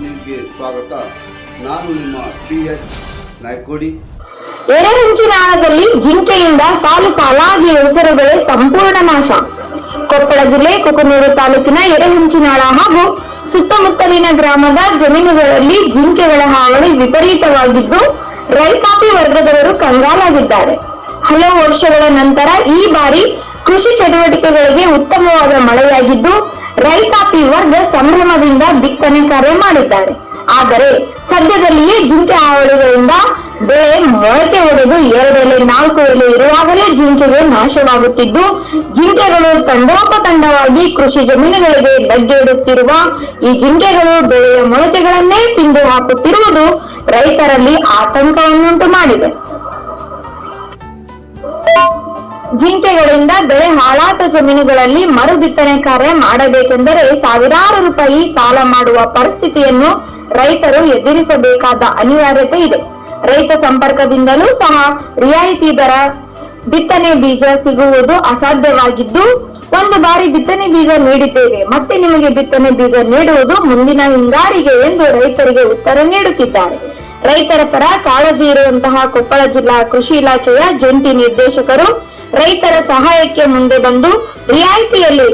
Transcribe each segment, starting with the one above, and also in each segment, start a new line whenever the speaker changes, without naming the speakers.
ನ್ಯೂಸ್ಗೆ ಸ್ವಾಗತ. ನಾನು ನಿಮ್ಮ ಪಿ ಎಚ್ ನಾಯ್ಕೋಡಿ.
ಜಿಂಕೆಯಿಂದ ಸಾಲು ಸಾಲಾಗಿ ಹೆಸರು ಬೆಳೆ ಸಂಪೂರ್ಣ ನಾಶ. ಕೊಪ್ಪಳ ಜಿಲ್ಲೆ ಕುಕನೂರು ತಾಲೂಕಿನ ಎರೆಹಂಚಿನಾಳ ಹಾಗೂ ಸುತ್ತಮುತ್ತಲಿನ ಗ್ರಾಮದ ಜಮೀನುಗಳಲ್ಲಿ ಜಿಂಕೆಗಳ ಹಾವಳಿ ವಿಪರೀತವಾಗಿದ್ದು ರೈತಾಪಿ ವರ್ಗದವರು ಕಂಗಾಲಾಗಿದ್ದಾರೆ. ಹಲವು ವರ್ಷಗಳ ನಂತರ ಈ ಬಾರಿ ಕೃಷಿ ಚಟುವಟಿಕೆಗಳಿಗೆ ಉತ್ತಮವಾದ ಮಳೆಯಾಗಿದ್ದು ರೈತಾಪಿ ವರ್ಗ ಸಂಭ್ರಮದಿಂದ ಬಿತ್ತನೆ ಕಾರ್ಯ ಮಾಡಿದ್ದಾರೆ. ಆದರೆ ಸದ್ಯದಲ್ಲಿಯೇ ಜಿಂಕೆ ಹಾವಳಿಗಳಿಂದ ಬೆಳೆ ಮೊಳಕೆ ಒಡೆದು ಎರಡು ಎಲೆ ನಾಲ್ಕು ಎಲೆ ಇರುವಾಗಲೇ ಜಿಂಕೆಗೆ ನಾಶವಾಗುತ್ತಿದ್ದು, ಜಿಂಕೆಗಳು ತಂಡೋಪತಂಡವಾಗಿ ಕೃಷಿ ಜಮೀನುಗಳಿಗೆ ಲಗ್ಗೆ ಇಡುತ್ತಿರುವ ಈ ಜಿಂಕೆಗಳು ಬೆಳೆಯ ಮೊಳಕೆಗಳನ್ನೇ ತಿಂದು ಹಾಕುತ್ತಿರುವುದು ರೈತರಲ್ಲಿ ಆತಂಕವನ್ನುಂಟು ಮಾಡಿದೆ. ಜಿಂಕೆಗಳಿಂದ ಬೆಳೆ ಹಾಳಾದ ಜಮೀನುಗಳಲ್ಲಿ ಮರು ಬಿತ್ತನೆ ಕಾರ್ಯ ಮಾಡಬೇಕೆಂದರೆ ಸಾವಿರಾರು ರೂಪಾಯಿ ಸಾಲ ಮಾಡುವ ಪರಿಸ್ಥಿತಿಯನ್ನು ರೈತರು ಎದುರಿಸಬೇಕಾದ ಅನಿವಾರ್ಯತೆ ಇದೆ. ರೈತ ಸಂಪರ್ಕದಿಂದಲೂ ಸಹ ರಿಯಾಯಿತಿ ದರ, ಬಿತ್ತನೆ ಬೀಜ ಸಿಗುವುದು ಅಸಾಧ್ಯವಾಗಿದ್ದು, ಒಂದು ಬಾರಿ ಬಿತ್ತನೆ ಬೀಜ ನೀಡಿದ್ದೇವೆ, ಮತ್ತೆ ನಿಮಗೆ ಬಿತ್ತನೆ ಬೀಜ ನೀಡುವುದು ಮುಂದಿನ ಹಿಂಗಾರಿಗೆ ಎಂದು ರೈತರಿಗೆ ಉತ್ತರ ನೀಡುತ್ತಿದ್ದಾರೆ. ರೈತರ ಪರ ಕಾಳಜಿ ಇರುವಂತಹ ಕೊಪ್ಪಳ ಜಿಲ್ಲಾ ಕೃಷಿ ಇಲಾಖೆಯ ಜಂಟಿ ನಿರ್ದೇಶಕರು ರೈತರ ಸಹಾಯಕ್ಕೆ ಮುಂದೆ ಬಂದು ರಿಯಾಯಿತಿಯಲ್ಲಿ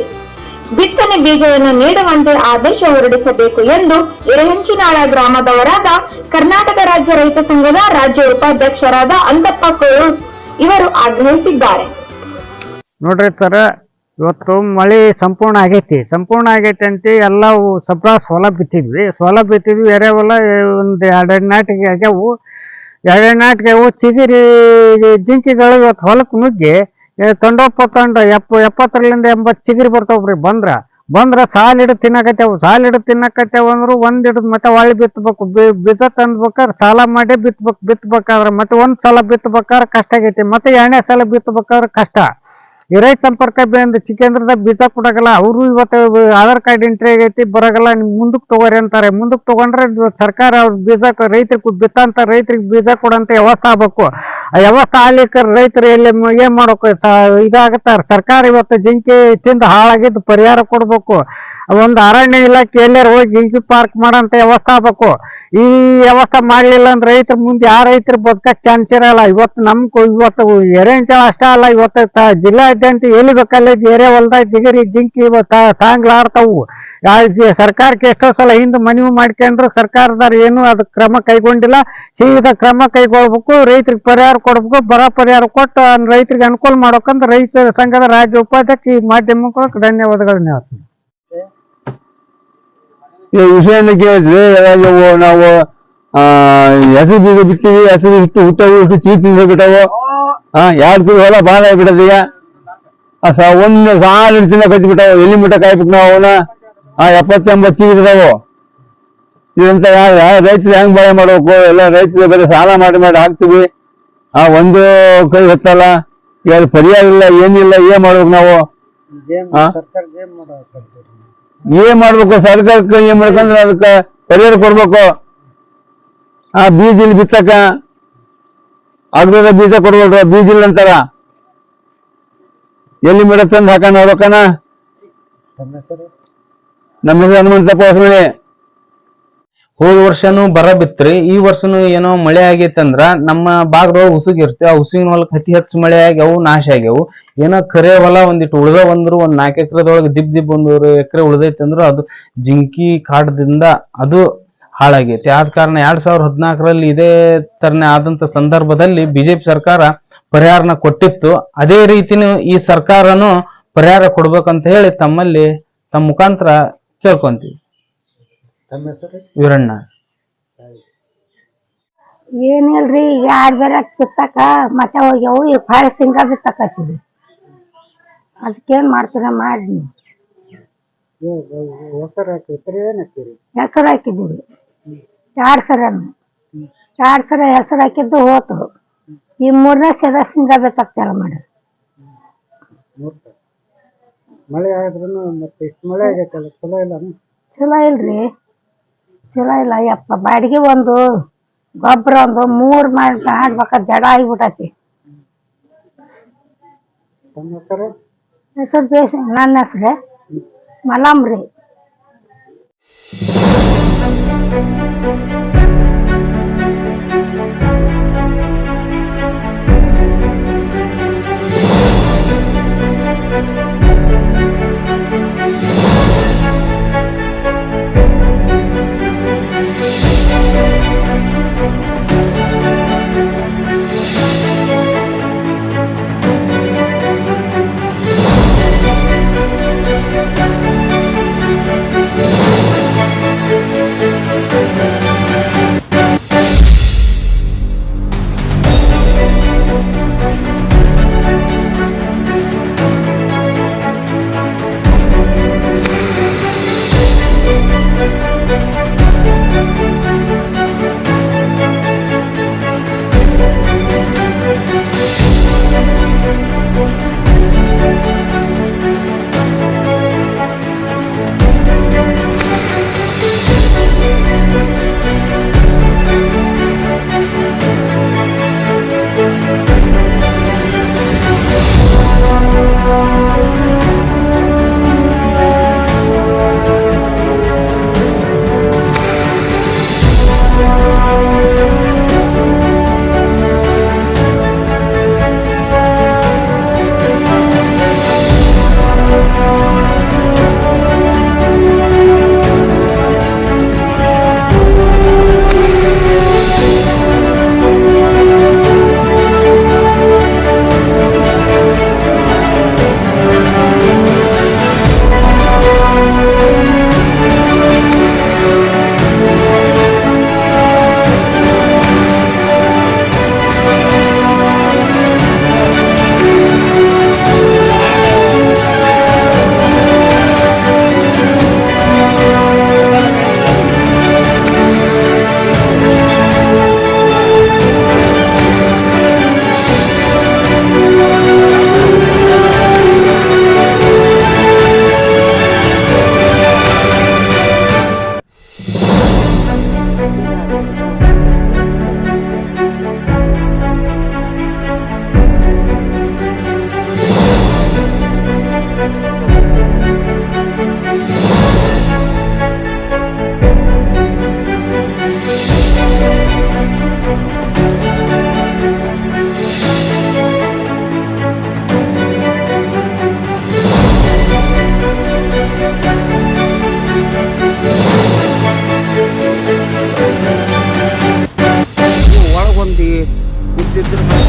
ಬಿತ್ತನೆ ಬೀಜವನ್ನು ನೀಡುವಂತೆ ಆದೇಶ ಹೊರಡಿಸಬೇಕು ಎಂದು ಎರೆಹಂಚಿನಾಳ ಗ್ರಾಮದವರಾದ ಕರ್ನಾಟಕ ರಾಜ್ಯ ರೈತ ಸಂಘದ ರಾಜ್ಯ ಉಪಾಧ್ಯಕ್ಷರಾದ ಅಂದಪ್ಪ ಕೋಳು ಇವರು ಆಗ್ರಹಿಸಿದ್ದಾರೆ.
ನೋಡ್ರಿ ಸರ್, ಇವತ್ತು ಮಳೆ ಸಂಪೂರ್ಣ ಆಗೈತಿ. ಸಂಪೂರ್ಣ ಆಗೈತಿ ಅಂತ ಎಲ್ಲ ಸ್ವಲ್ಪ ಸೋಲ ಬಿತ್ತಿದ್ವಿ. ಸೋಲ ಬಿತ್ತಿದ್ವಿ ಎರೆಹೊಲ ಒಂದು ಎರಡೆರಡು ನಾಟಿಗೆ ಆಗ್ಯಾವು. ಎರಡೆರಡು ನಾಟಕ ಅವು ಚಿಗಿರಿ ಜಿಂಕಿಗಳು ಇವತ್ತು ಹೊಲಕ್ಕೆ ನುಗ್ಗಿ ತೊಂಡೋಪ್ಪ ತೊಂಡ ಎಪ್ಪ, ಎಪ್ಪತ್ತರಲ್ಲಿಂದ ಎಂಬತ್ತು ಚಿಗಿರಿ ಬರ್ತಾವ್ರಿ ಬಂದ್ರ. ಬಂದ್ರ ಸಾಲ್ ಹಿಡಿದು ತಿನ್ನಕತ್ತೇವು, ಸಾಲ್ ಹಿಡಿದು ತಿನ್ನಕತ್ತೇವು ಅಂದ್ರು ಒಂದ್ ಹಿಡಿದು ಮತ್ತೆ ಹೊಳ್ಳಿ ಬಿತ್ತಬೇಕು ಬೀಜ ತಂದ್ಬೇಕಾದ್ರೆ ಸಾಲ ಮಾಡಿ ಬಿತ್ತಬೇಕು ಬಿತ್ತಬೇಕಾದ್ರೆ ಮತ್ತೆ ಒಂದು ಸಲ ಬಿತ್ತಬೇಕಾದ್ರೆ ಕಷ್ಟ ಆಗೈತಿ, ಮತ್ತೆ ಎರಡನೇ ಸಲ ಬಿತ್ತಬೇಕಾದ್ರೆ ಕಷ್ಟ. ರೈತ ಸಂಪರ್ಕ ಬಂದು ಚಿಕ್ಕಂದ್ರದ ಬೀಜ ಕೊಡಗಲ್ಲ ಅವರು ಇವತ್ತು ಆಧಾರ್ ಕಾರ್ಡ್ ಎಂಟ್ರಿ ಆಗೈತಿ ಬರಗಲ್ಲ ನಿಮ್ ಮುಂದಕ್ಕೆ ತಗೋರಿ ಅಂತಾರೆ. ಮುಂದಕ್ಕೆ ತಗೊಂಡ್ರೆ ಸರ್ಕಾರ ಅವ್ರ ಬೀಜ ರೈತರಿಗೆ ಬಿತ್ತಂತ ರೈತರಿಗೆ ಬೀಜ ಕೊಡಂತ ವ್ಯವಸ್ಥೆ ಆಗ್ಬೇಕು. ವ್ಯವಸ್ಥೆ ಆಗ್ಲಿಕ್ಕೆ ರೈತರು ಎಲ್ಲಿ ಏನ್ ಮಾಡ್ಬೇಕು? ಇದಾಗತ್ತಾರ. ಸರ್ಕಾರ ಇವತ್ತು ಜಿಂಕೆ ತಿಂದು ಹಾಳಾಗಿದ್ದು ಪರಿಹಾರ ಕೊಡ್ಬೇಕು. ಒಂದು ಅರಣ್ಯ ಇಲಾಖೆ ಎಲ್ಲಾರು ಹೋಗಿ ಜಿಂಕೆ ಪಾರ್ಕ್ ಮಾಡಂತ ವ್ಯವಸ್ಥೆ ಆಗ್ಬೇಕು. ಈ ವ್ಯವಸ್ಥೆ ಮಾಡ್ಲಿಲ್ಲ ಅಂದ್ರೆ ರೈತರ ಮುಂದೆ ಯಾವ ರೈತರು ಬದುಕಕ್ ಚಾನ್ಸ್ ಇರಲ್ಲ. ಇವತ್ತು ನಮ್ ಕು- ಇವತ್ತು ಎರೆಂಚಳ ಅಷ್ಟೇ ಅಲ್ಲ, ಇವತ್ತು ಜಿಲ್ಲಾದ್ಯಂತ ಎಲ್ಲಿ ಬೇಕಲ್ಲ ಎರೆ ಹೊಲ್ದಾಗ ಜಿಗರಿ ಜಿಂಕಿ ಇವತ್ತು ತಾಂಗ್ಲಾಡ್ತಾವು ಸರ್ಕಾರಕ್ಕೆ ಎಷ್ಟೋ ಸಲ ಹಿಂದೆ ಮನವಿ ಮಾಡ್ಕೊಂಡ್ರು ಸರ್ಕಾರದವ್ರು ಏನು ಅದಕ್ಕೆ ಕ್ರಮ ಕೈಗೊಂಡಿಲ್ಲ. ಸೀದಾ ಕ್ರಮ ಕೈಗೊಳ್ಬೇಕು, ರೈತರಿಗೆ ಪರಿಹಾರ ಕೊಡ್ಬೇಕು, ಬರ ಪರಿಹಾರ ಕೊಟ್ಟು ರೈತರಿಗೆ ಅನುಕೂಲ ಮಾಡ್ಬೇಕಂತ ರೈತ ಸಂಘದ ರಾಜ್ಯ ಉಪಾಧ್ಯಕ್ಷ ಈ ಮಾಧ್ಯಮಕ್ಕೆ ಧನ್ಯವಾದಗಳನ್ನ ಹೇಳ್ತೀನಿ.
ವಿಷಯನ ಕೇಳಿದ್ರೆ ನಾವು ಹೆಸರು ಬೀಜ ಬಿತ್ತೀವಿ ಹೆಸರು ಇಷ್ಟು ಹುಟ್ಟವು ಇಷ್ಟು ಚೀಲ ತಿಂದು ಬಿಟ್ಟವು ಹಾ ಎರಡು ತಿಂಗಳು ಹೊಲ ಬಾಳ ಸ, ಒಂದು ಸಾಲ ತಿನ್ನ ಕಟ್ಟಿ ಎಲ್ಲಿ ಮುಟ್ಟ ಕಾಯ್ಬೇಕು ನಾವು ಅವನ? ಆ ಎಪ್ಪತ್ತು ಎಂಬತ್ತು ಚೀಲ ಇದಾವು. ಇದಂತ ರೈತರು ಹೆಂಗ್ ಬಾಳೆ ಮಾಡ್ಬೇಕು? ಎಲ್ಲ ರೈತರು ಬೇರೆ ಸಾಲ ಮಾಡಿ ಮಾಡಿ ಹಾಕ್ತಿವಿ. ಆ ಒಂದು ಕೈ ಹತ್ತಲ್ಲ ಯಾರು ಪರಿಹಾರ ಇಲ್ಲ ಏನಿಲ್ಲ ಏನ್ ಮಾಡ್ಬೇಕು ನಾವು? ಏನ್ ಮಾಡ್ಬೇಕು? ಸರ್ಕಾರಕ್ಕೆ ಏನ್ ಮಾಡ್ಕಂದ್ರೆ ಅದಕ್ಕೆ ಪರಿಹಾರ ಕೊಡ್ಬೇಕು? ಆ ಬೀಜ ಇಲ್ಲಿ ಬಿತ್ತಕ? ಅಗ್ರದ ಬೀಜ ಕೊಡ್ಬೇಡ್ರ ಬೀಜ ಇಲ್ಲ ಅಂತಾರ. ಎಲ್ಲಿ ಮೇಡ ತಂದು ಹಾಕೋಣ ರೊಕ್ಕನ ನಮ್ಮ ಹನುಮಂತ ಹೊಸಮನೆ
ಹೋದ ವರ್ಷನು ಬರ ಬಿತ್ರಿ, ಈ ವರ್ಷನು ಏನೋ ಮಳೆ ಆಗೈತಂದ್ರ ನಮ್ಮ ಭಾಗದೊಳಗೆ ಹುಸುಗ್ ಆ ಹುಸುಗಿನ ಹೊಲಕ್ಕೆ ಅತಿ ಹೆಚ್ಚು ಮಳೆ ಆಗ್ಯಾವು, ನಾಶ ಆಗ್ಯಾವು. ಏನೋ ಕರೆ ಹೊಲ ಒಂದಿಟ್ಟು ಉಳ್ದ ಬಂದ್ರು, ಒಂದ್ ನಾಲ್ಕು ಎಕರೆದೊಳಗೆ ದಿಬ್ ದಿಬ್ ಒಂದೂರು ಎಕರೆ ಉಳ್ದೈತಂದ್ರು, ಅದು ಜಿಂಕಿ ಕಾಡದಿಂದ ಅದು ಹಾಳಾಗೈತಿ. ಆದ ಕಾರಣ ಎರಡ್ ಸಾವಿರದ ಹದಿನಾಲ್ಕರಲ್ಲಿ ಇದೇ ತರನೇ ಆದಂತ ಸಂದರ್ಭದಲ್ಲಿ ಬಿಜೆಪಿ ಸರ್ಕಾರ ಪರಿಹಾರನ ಕೊಟ್ಟಿತ್ತು. ಅದೇ ರೀತಿನೂ ಈ ಸರ್ಕಾರನು ಪರಿಹಾರ ಕೊಡ್ಬೇಕಂತ ಹೇಳಿ ತಮ್ಮಲ್ಲಿ, ತಮ್ಮ ಮುಖಾಂತರ ಕೇಳ್ಕೊಂತೀವಿ. ವೀರಣ್ಣ.
ಏನಿಲ್ರಿ ಈಗ ಯಾರು ಬೇರೆ ಬಿತ್ತಕ ಮತ್ತೆ ಹೋಗ್ಯಾವು ಈಗ ಭಾಳ ಸಿಂಗ ಬಿತ್ತಕತ್ತೀವಿ. ಅದಕ್ಕೇನ್ ಮಾಡ್ತೀರ ಮಾಡಿ ನೀವು. ಹೆಸರು ಹಾಕಿದ್ದೀವಿ. ಎರಡು ಸರನು? ಎರಡು ಸರ ಹೆಸರು ಹಾಕಿದ್ದು ಹೋತು. ಈ ಮೂರನೇ ಸರ ಸಿಂಗ ಬಿತ್ತಾಕ್ತಾರ ಮಾಡಿ
ಮಳೆ ಆದ್ರೂ ಮತ್ತೆ ಇಷ್ಟು ಮಳೆ ಆಗೈತಲ್ಲ ಚಲೋ ಇಲ್ಲ
ಚಲೋ ಇಲ್ರಿ. ಚಲೋ ಇಲ್ಲ ಯಪ್ಪ ಬಾಡಿಗೆ ಒಂದು ಗೊಬ್ಬರ ಒಂದು ಮೂರ್ ಮಾಡಿ ಮಾಡ್ಬೇಕ ಜಡ ಆಗಿಬಿಟ್ಟತಿ ಹೆಸರು? ಬೇಸ್ ನನ್ನ ಹೆಸ್ರೆ ಮಲಮ್ ರೀ Thank you. Bu Bildirdirme.